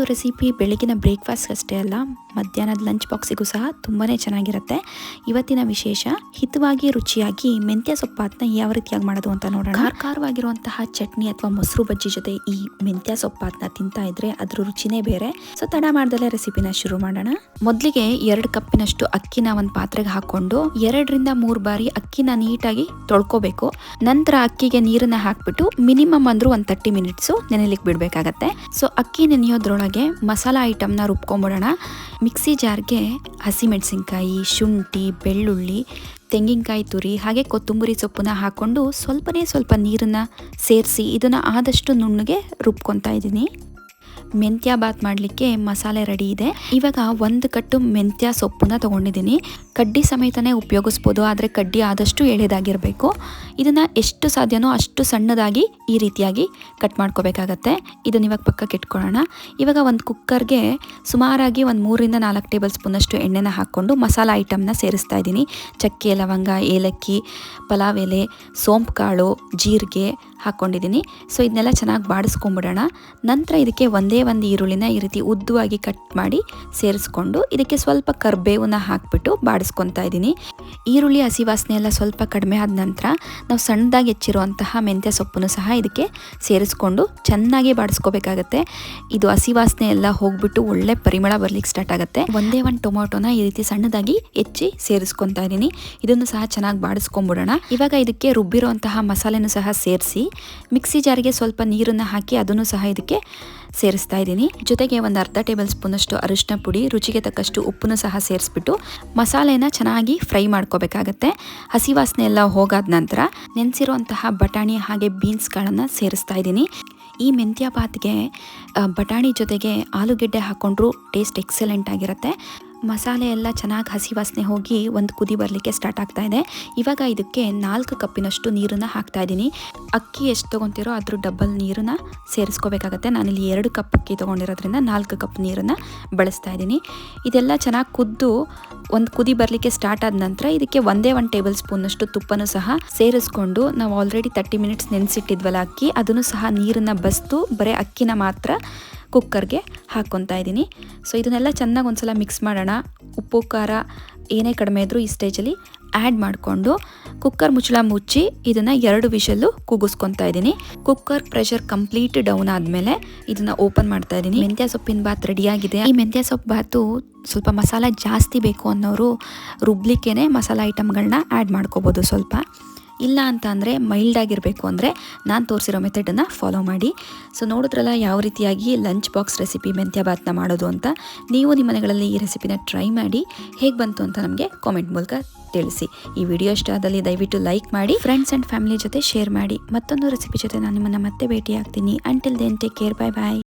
ಒಂದು ರೆಸಿಪಿ ಬೆಳಗಿನ ಬ್ರೇಕ್ಫಾಸ್ಟ್ ಅಷ್ಟೇ ಅಲ್ಲ, ಮಧ್ಯಾಹ್ನದ ಲಂಚ್ ಬಾಕ್ಸಿಗೂ ಸಹ ತುಂಬಾ ಚೆನ್ನಾಗಿರುತ್ತೆ. ಇವತ್ತಿನ ವಿಶೇಷ, ಹಿತವಾಗಿ ರುಚಿಯಾಗಿ ಮೆಂತ್ಯ ಸೊಪ್ಪಾತನ್ನ ಯಾವ ರೀತಿಯಾಗಿ ಮಾಡೋದು ಅಂತ ನೋಡೋಣ. ಖಾರ ಖಾರವಾಗಿರುವಂತಹ ಚಟ್ನಿ ಅಥವಾ ಮೊಸರು ಬಜ್ಜಿ ಜೊತೆ ಈ ಮೆಂತ್ಯ ಸೊಪ್ಪಾತನ್ನ ತಿಂತಾ ಇದ್ರೆ ಅದ್ರ ರುಚಿನೇ ಬೇರೆ. ಸೊ ತಡ ಮಾಡ್ದಲೇ ರೆಸಿಪಿನ ಶುರು ಮಾಡೋಣ. ಮೊದಲಿಗೆ ಎರಡು ಕಪ್ಪಿನಷ್ಟು ಅಕ್ಕಿನ ಒಂದು ಪಾತ್ರೆಗೆ ಹಾಕೊಂಡು ಎರಡರಿಂದ ಮೂರು ಬಾರಿ ಅಕ್ಕಿನ ನೀಟಾಗಿ ತೊಳ್ಕೊಬೇಕು. ನಂತರ ಅಕ್ಕಿಗೆ ನೀರನ್ನ ಹಾಕ್ಬಿಟ್ಟು ಮಿನಿಮಮ್ ಅಂದ್ರೂ ಒಂದು ತರ್ಟಿ ಮಿನಿಟ್ಸ್ ನೆನೆಲಿಕ್ಕೆ ಬಿಡಬೇಕಾಗತ್ತೆ. ಸೊ ಅಕ್ಕಿ ನೆನೆಯೋದ್ರೊಳಗೆ ಮಸಾಲ ಐಟಮ್ನ ರುಬ್ಕೊಂಬಿಡೋಣ. ಮಿಕ್ಸಿ ಜಾರ್ಗೆ ಹಸಿಮೆಣಸಿನ್ಕಾಯಿ ಶುಂಠಿ, ಬೆಳ್ಳುಳ್ಳಿ, ತೆಂಗಿನಕಾಯಿ ತುರಿ, ಹಾಗೆ ಕೊತ್ತಂಬರಿ ಸೊಪ್ಪನ್ನ ಹಾಕ್ಕೊಂಡು ಸ್ವಲ್ಪನೇ ಸ್ವಲ್ಪ ನೀರನ್ನು ಸೇರಿಸಿ ಇದನ್ನು ಆದಷ್ಟು ನುಣ್ಣಗೆ ರುಬ್ಕೊತಾ ಇದ್ದೀನಿ. ಮೆಂತ್ಯ ಬಾತ್ ಮಾಡಲಿಕ್ಕೆ ಮಸಾಲೆ ರೆಡಿ ಇದೆ. ಇವಾಗ ಒಂದು ಕಟ್ಟು ಮೆಂತ್ಯ ಸೊಪ್ಪನ್ನ ತೊಗೊಂಡಿದ್ದೀನಿ. ಕಡ್ಡಿ ಸಮೇತನೇ ಉಪಯೋಗಿಸ್ಬೋದು, ಆದರೆ ಕಡ್ಡಿ ಆದಷ್ಟು ಎಳೆದಾಗಿರಬೇಕು. ಇದನ್ನು ಎಷ್ಟು ಸಾಧ್ಯನೋ ಅಷ್ಟು ಸಣ್ಣದಾಗಿ ಈ ರೀತಿಯಾಗಿ ಕಟ್ ಮಾಡ್ಕೋಬೇಕಾಗತ್ತೆ. ಇದನ್ನು ಇವಾಗ ಪಕ್ಕಕ್ಕೆ ಇಟ್ಕೊಳ್ಳೋಣ ಇವಾಗ ಒಂದು ಕುಕ್ಕರ್ಗೆ ಸುಮಾರಾಗಿ ಒಂದು ಮೂರಿಂದ ನಾಲ್ಕು ಟೇಬಲ್ ಸ್ಪೂನಷ್ಟು ಎಣ್ಣೆನ ಹಾಕ್ಕೊಂಡು ಮಸಾಲ ಐಟಮ್ನ ಸೇರಿಸ್ತಾ ಇದ್ದೀನಿ. ಚಕ್ಕೆ, ಲವಂಗ, ಏಲಕ್ಕಿ, ಪಲಾವ್ ಎಲೆ ಸೋಂಪು ಕಾಳು ಜೀರಿಗೆ ಹಾಕ್ಕೊಂಡಿದ್ದೀನಿ. ಸೊ, ಇದನ್ನೆಲ್ಲ ಚೆನ್ನಾಗಿ ಬಾಡಿಸ್ಕೊಂಬಿಡೋಣ. ನಂತರ ಇದಕ್ಕೆ ಒಂದೇ ಒಂದು ಈರುಳ್ಳಿನ ಈ ರೀತಿ ಉದ್ದವಾಗಿ ಕಟ್ ಮಾಡಿ ಸೇರಿಸ್ಕೊಂಡು ಇದಕ್ಕೆ ಸ್ವಲ್ಪ ಕರ್ಬೇವನ್ನ ಹಾಕ್ಬಿಟ್ಟು ಬಾಡಿಸ್ಕೊತಾ ಇದ್ದೀನಿ. ಈರುಳ್ಳಿ, ಹಸಿ ವಾಸನೆ ಎಲ್ಲ ಸ್ವಲ್ಪ ಕಡಿಮೆ ಆದ ನಂತರ ನಾವು ಸಣ್ಣದಾಗಿ ಹೆಚ್ಚಿರುವಂತಹ ಮೆಂತ್ಯ ಸೊಪ್ಪನ್ನು ಸಹ ಇದಕ್ಕೆ ಸೇರಿಸ್ಕೊಂಡು ಚೆನ್ನಾಗಿ ಬಾಡಿಸ್ಕೋಬೇಕಾಗತ್ತೆ. ಇದು ಹಸಿ ವಾಸನೆ ಎಲ್ಲ ಹೋಗ್ಬಿಟ್ಟು ಒಳ್ಳೆ ಪರಿಮಳ ಬರ್ಲಿಕ್ಕೆ ಸ್ಟಾರ್ಟ್ ಆಗುತ್ತೆ. ಒಂದೇ ಒಂದು ಟೊಮೊಟೊನ ಈ ರೀತಿ ಸಣ್ಣದಾಗಿ ಹೆಚ್ಚಿ ಸೇರಿಸ್ಕೊತಾ ಇದ್ದೀನಿ. ಇದನ್ನು ಸಹ ಚೆನ್ನಾಗಿ ಬಾಡಿಸ್ಕೊಂಬಿಡೋಣ. ಇವಾಗ ಇದಕ್ಕೆ ರುಬ್ಬಿರುವಂತಹ ಮಸಾಲೆನೂ ಸಹ ಸೇರಿಸಿ, ಮಿಕ್ಸಿ ಜಾರಿಗೆ ಸ್ವಲ್ಪ ನೀರನ್ನು ಹಾಕಿ ಅದನ್ನು ಸಹ ಇದಕ್ಕೆ ಸೇರಿಸ್ತಾ ಇದ್ದೀನಿ. ಜೊತೆಗೆ ಒಂದು ಅರ್ಧ ಟೇಬಲ್ ಸ್ಪೂನಷ್ಟು ಅರಿಶಿನ ಪುಡಿ, ರುಚಿಗೆ ತಕ್ಕಷ್ಟು ಉಪ್ಪನ್ನು ಸಹ ಸೇರಿಸ್ಬಿಟ್ಟು ಮಸಾಲೆನ ಚೆನ್ನಾಗಿ ಫ್ರೈ ಮಾಡ್ಕೋಬೇಕಾಗತ್ತೆ. ಹಸಿ ವಾಸನೆ ಎಲ್ಲ ಹೋಗಾದ ನಂತರ ನೆನೆಸಿರುವಂತಹ ಬಟಾಣಿ ಹಾಗೆ ಬೀನ್ಸ್ಗಳನ್ನು ಸೇರಿಸ್ತಾ ಇದ್ದೀನಿ. ಈ ಮೆಂತ್ಯ ಬಾತ್ಗೆ ಬಟಾಣಿ ಜೊತೆಗೆ ಆಲೂಗೆಡ್ಡೆ ಹಾಕ್ಕೊಂಡ್ರೂ ಟೇಸ್ಟ್ ಎಕ್ಸಲೆಂಟ್ ಆಗಿರುತ್ತೆ. ಮಸಾಲೆ ಎಲ್ಲ ಚೆನ್ನಾಗಿ ಹಸಿ ವಾಸನೆ ಹೋಗಿ ಒಂದು ಕುದಿ ಬರಲಿಕ್ಕೆ ಸ್ಟಾರ್ಟ್ ಆಗ್ತಾ ಇದೆ. ಇವಾಗ ಇದಕ್ಕೆ ನಾಲ್ಕು ಕಪ್ಪಿನಷ್ಟು ನೀರನ್ನು ಹಾಕ್ತಾ ಇದ್ದೀನಿ. ಅಕ್ಕಿ ಎಷ್ಟು ತೊಗೊತಿರೋ ಅದ್ರ ಡಬ್ಬಲ್ ನೀರನ್ನು ಸೇರಿಸ್ಕೋಬೇಕಾಗತ್ತೆ. ನಾನಿಲ್ಲಿ ಎರಡು ಕಪ್ ಅಕ್ಕಿ ತೊಗೊಂಡಿರೋದ್ರಿಂದ ನಾಲ್ಕು ಕಪ್ ನೀರನ್ನು ಬಳಸ್ತಾ ಇದ್ದೀನಿ. ಇದೆಲ್ಲ ಚೆನ್ನಾಗಿ ಕುದ್ದು ಒಂದು ಕುದಿ ಬರಲಿಕ್ಕೆ ಸ್ಟಾರ್ಟ್ ಆದ ನಂತರ ಇದಕ್ಕೆ ಒಂದೇ ಒಂದು ಟೇಬಲ್ ಸ್ಪೂನಷ್ಟು ತುಪ್ಪನೂ ಸಹ ಸೇರಿಸ್ಕೊಂಡು ನಾವು ಆಲ್ರೆಡಿ ತರ್ಟಿ ಮಿನಿಟ್ಸ್ ನೆನೆಸಿಟ್ಟಿದ್ವಲ್ಲ ಅಕ್ಕಿ. ಅದನ್ನು ಸಹ ನೀರನ್ನು ಬಸ್ತು, ಬರೀ ಅಕ್ಕಿನ ಮಾತ್ರ ಕುಕ್ಕರ್ಗೆ ಹಾಕ್ಕೊತಾ ಇದ್ದೀನಿ. ಸೊ ಇದನ್ನೆಲ್ಲ ಚೆನ್ನಾಗಿ ಒಂದ್ಸಲ ಮಿಕ್ಸ್ ಮಾಡೋಣ. ಉಪ್ಪು, ಖಾರ ಏನೇ ಕಡಿಮೆ ಇದ್ರೂ ಈ ಸ್ಟೇಜಲ್ಲಿ ಆ್ಯಡ್ ಮಾಡಿಕೊಂಡು ಕುಕ್ಕರ್ ಮುಚ್ಚಳ ಮುಚ್ಚಿ ಇದನ್ನು ಎರಡು ವಿಷಲ್ಲು ಕೂಗಿಸ್ಕೊತಾ ಇದ್ದೀನಿ. ಕುಕ್ಕರ್ ಪ್ರೆಷರ್ ಕಂಪ್ಲೀಟ್ ಡೌನ್ ಆದಮೇಲೆ ಇದನ್ನು ಓಪನ್ ಮಾಡ್ತಾ ಇದ್ದೀನಿ. ಮೆಂತ್ಯ ಸೊಪ್ಪಿನ ಬಾತ್ ರೆಡಿಯಾಗಿದೆ ಈ ಮೆಂತ್ಯ ಸೊಪ್ಪು ಬಾತು ಸ್ವಲ್ಪ ಮಸಾಲ ಜಾಸ್ತಿ ಬೇಕು ಅನ್ನೋರು ರುಬ್ಲಿಕ್ಕೇ ಮಸಾಲ ಐಟಮ್ಗಳನ್ನ ಆ್ಯಡ್ ಮಾಡ್ಕೋಬೋದು ಸ್ವಲ್ಪ. ಇಲ್ಲ ಅಂತ ಅಂದರೆ ಮೈಲ್ಡ್ ಆಗಿರಬೇಕು ಅಂದರೆ ನಾನು ತೋರಿಸಿರೋ ಮೆಥಡನ್ನು ಫಾಲೋ ಮಾಡಿ. ಸೊ ನೋಡಿದ್ರಲ್ಲ ಯಾವ ರೀತಿಯಾಗಿ ಲಂಚ್ ಬಾಕ್ಸ್ ರೆಸಿಪಿ ಮೆಂತ್ಯ ಬಾತ್ನ ಮಾಡೋದು ಅಂತ. ನೀವು ನಿಮ್ಮ ಮನೆಗಳಲ್ಲಿ ಈ ರೆಸಿಪಿನ ಟ್ರೈ ಮಾಡಿ ಹೇಗೆ ಬಂತು ಅಂತ ನಮಗೆ ಕಾಮೆಂಟ್ ಮೂಲಕ ತಿಳಿಸಿ. ಈ ವಿಡಿಯೋ ಇಷ್ಟ ಆದಲ್ಲಿ ದಯವಿಟ್ಟು ಲೈಕ್ ಮಾಡಿ ಫ್ರೆಂಡ್ಸ್ ಆ್ಯಂಡ್ ಫ್ಯಾಮಿಲಿ ಜೊತೆ ಶೇರ್ ಮಾಡಿ. ಮತ್ತೊಂದು ರೆಸಿಪಿ ಜೊತೆ ನಾನು ನಿಮ್ಮನ್ನು ಮತ್ತೆ ಭೇಟಿ ಆಗ್ತೀನಿ until then take care bye bye